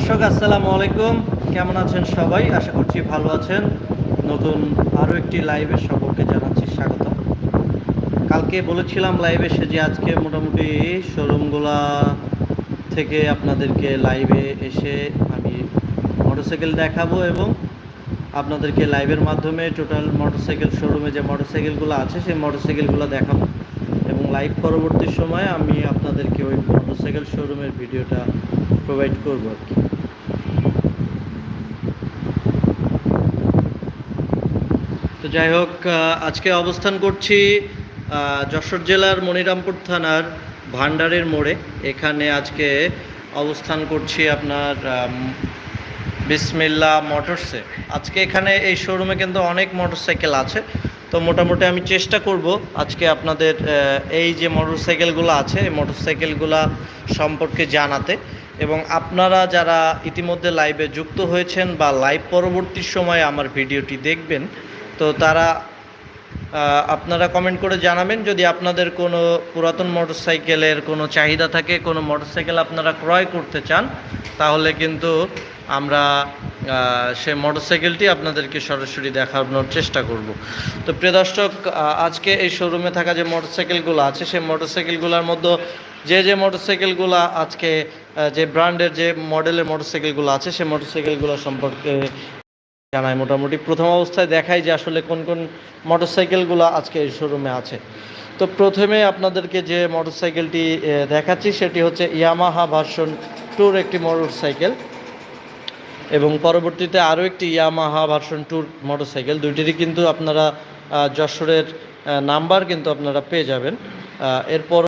দর্শক, আসসালামু আলাইকুম। কেমন আছেন সবাই? আশা করছি ভালো আছেন। নতুন আরও একটি লাইভের সকলকে জানাচ্ছি স্বাগত। কালকে বলেছিলাম লাইভে এসে যে আজকে মোটামুটি শোরুমগুলা থেকে আপনাদেরকে লাইভে এসে আমি মোটরসাইকেল দেখাবো এবং আপনাদেরকে লাইভের মাধ্যমে টোটাল মোটরসাইকেল শোরুমে যে মোটরসাইকেলগুলো আছে, সেই মোটরসাইকেলগুলো দেখাবো। এবং লাইভ পরবর্তী সময়ে আমি আপনাদেরকে ওই মোটরসাইকেল শোরুমের ভিডিওটা প্রোভাইড করব আর কি। তো যাই হোক আজকে অবস্থান করছি যশোর জেলার মনিরামপুর থানার ভান্ডারের মোড়ে। এখানে আজকে অবস্থান করছি আপনার বিসমিল্লা মোটরসে। আজকে এখানে এই শোরুমে কিন্তু অনেক মোটরসাইকেল আছে, তো মোটামুটি আমি চেষ্টা করব আজকে আপনাদের এই যে মোটরসাইকেলগুলো আছে, এই মোটরসাইকেলগুলো সম্পর্কে জানাতে। এবং আপনারা যারা ইতিমধ্যে লাইভে যুক্ত হয়েছেন বা লাইভ পরবর্তী সময়ে আমার ভিডিওটি দেখবেন তো তারা আপনারা কমেন্ট করে জানাবেন। যদি আপনাদের কোনো পুরাতন মোটরসাইকেলের কোনো চাহিদা থাকে, কোনো মোটরসাইকেল আপনারা ক্রয় করতে চান, তাহলে কিন্তু আমরা সে সেই মোটরসাইকেলটি আপনাদেরকে সরাসরি দেখানোর চেষ্টা করব। তো প্রিয় দর্শক আজকে এই শোরুমে থাকা যে মোটরসাইকেলগুলো আছে সেই মোটরসাইকেলগুলোর মধ্যে যে যে মোটরসাইকেলগুলো আজকে যে ব্র্যান্ডের যে মডেলের মোটরসাইকেলগুলো আছে সেই মোটরসাইকেলগুলো সম্পর্কে জানাই মোটামুটি প্রথম অবস্থায় দেখাই যে আসলে কোন কোন মোটরসাইকেলগুলো আজকে এই শোরুমে আছে। তো প্রথমে আপনাদেরকে যে মোটরসাইকেলটি দেখাচ্ছি সেটি হচ্ছে ইয়ামাহা ভার্সন টুর একটি মোটরসাইকেল এবং পরবর্তীতে আরও একটি ইয়ামাহা ভার্সন টুর মোটরসাইকেল। দুইটিরই কিন্তু আপনারা যশোরের নাম্বার কিন্তু আপনারা পেয়ে যাবেন। এরপর